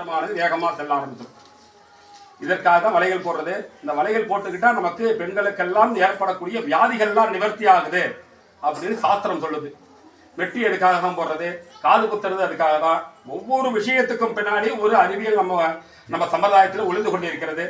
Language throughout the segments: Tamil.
ரத்தமானது வேகமாக செல்ல ஆரம்பிச்சிடும். இதற்காக தான் வலைகள் போடுறது. இந்த வலைகள் போட்டுக்கிட்டா நமக்கு பெண்களுக்கெல்லாம் ஏற்படக்கூடிய வியாதிகள்லாம் நிவர்த்தி ஆகுது அப்படின்னு சாஸ்திரம் சொல்லுது. வெட்டி அதுக்காக தான் போடுறது? காது குத்துறது அதுக்காக தான் ஒவ்வொரு விஷயத்துக்கும் பின்னாடி ஒரு அறிவியல் நம்ம நம்ம சம்பிரதாயத்தில் ஒளிந்து கொண்டிருக்கிறது.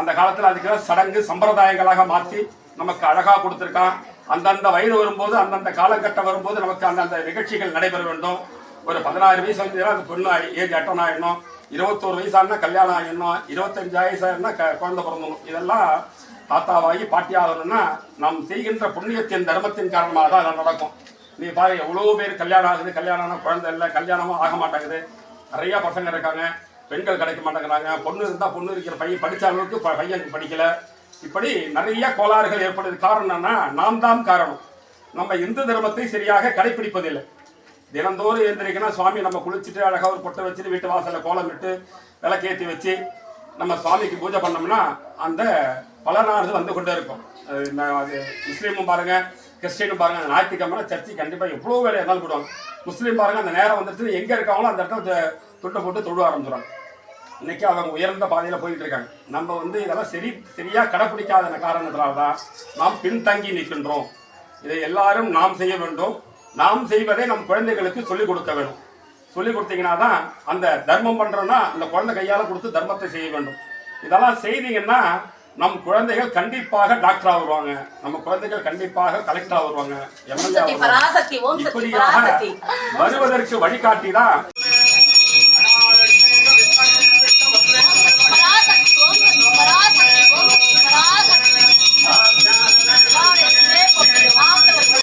அந்த காலத்தில் அதுக்கெல்லாம் சடங்கு சம்பிரதாயங்களாக மாற்றி நமக்கு அழகாக கொடுத்துருக்கான். அந்தந்த வயது வரும்போது அந்தந்த காலகட்டம் வரும்போது நமக்கு அந்தந்த நிகழ்ச்சிகள் நடைபெற வேண்டும். ஒரு பதினாறு வயசு வந்து அந்த பொண்ணு ஏஜ் அட்டன் ஆயிடணும். இருபத்தோரு வயசானா கல்யாணம் ஆகிடணும் இருபத்தஞ்சு வயசாயிருந்தா க குழந்தை பிறந்தணும் இதெல்லாம் தாத்தாவாகி பாட்டி ஆகணும்னா நாம் செய்கின்ற புண்ணியத்தின் தர்மத்தின் காரணமாக தான் அதெல்லாம் நடக்கும். நீ பாரு எவ்வளோ பேர் கல்யாணம் ஆகுது கல்யாணம் ஆனால் குழந்தை இல்லை கல்யாணமும் ஆக மாட்டேங்குது. நிறையா பசங்க இருக்காங்க பெண்கள் கிடைக்க மாட்டேங்கிறாங்க. பொண்ணு இருந்தால் பொண்ணு இருக்கிற பையன் படித்த அளவுக்கு ப- பையன் படிக்கல. இப்படி நிறைய கோளாறுகள் ஏற்படுது. காரணம் என்னன்னா நாம் தான் காரணம். நம்ம இந்து தர்மத்தை சரியாக கடைபிடிப்பதில்லை தினந்தோறும் எழுந்திரிக்கணும். சுவாமி நம்ம குளிச்சுட்டு அழகாக ஒரு பொட்டை வச்சுட்டு வீட்டு வாசலில் கோலம் விட்டு விளக்கேற்றி வச்சு நம்ம சுவாமிக்கு பூஜை பண்ணோம்னா அந்த பலனானது வந்து கொண்டே இருக்கும். அது முஸ்லீமும் பாருங்க கிறிஸ்டினும் பாருங்க அந்த ஞாயிற்றுக்கிழமை சர்ச்சை கண்டிப்பாக எவ்வளோ வேலை இருந்தாலும் போடுவாங்க முஸ்லீம் பாருங்கள் அந்த நேரம் வந்துட்டு எங்கே இருக்காங்களோ அந்த இடத்துல துட்டை போட்டு தொழுவ ஆரம்பிச்சிடுவாங்க இன்றைக்கி அவங்க உயர்ந்த பாதையில் போயிட்டு இருக்காங்க. நம்ம வந்து இதெல்லாம் சரி சரியாக கடைப்பிடிக்காத காரணத்தினால தான் நாம் பின்தங்கி நிற்கின்றோம். இதை எல்லாரும் நாம் செய்ய வேண்டும். நாம் செய்வதை நம் குழந்தைகளுக்கு சொல்லிக் கொடுக்க வேண்டும் சொல்லிக் கொடுத்தீங்கன்னா தான் அந்த தர்மம் பண்றோம்னா அந்த குழந்தை கையால கொடுத்து தர்மத்தை செய்ய வேண்டும். இதெல்லாம் செய்தீங்கன்னா நம் குழந்தைகள் கண்டிப்பாக டாக்டரா வருவாங்க நம்ம குழந்தைகள் கண்டிப்பாக கலெக்டரா பராசக்தி வருவதற்கு வழிகாட்டி தான்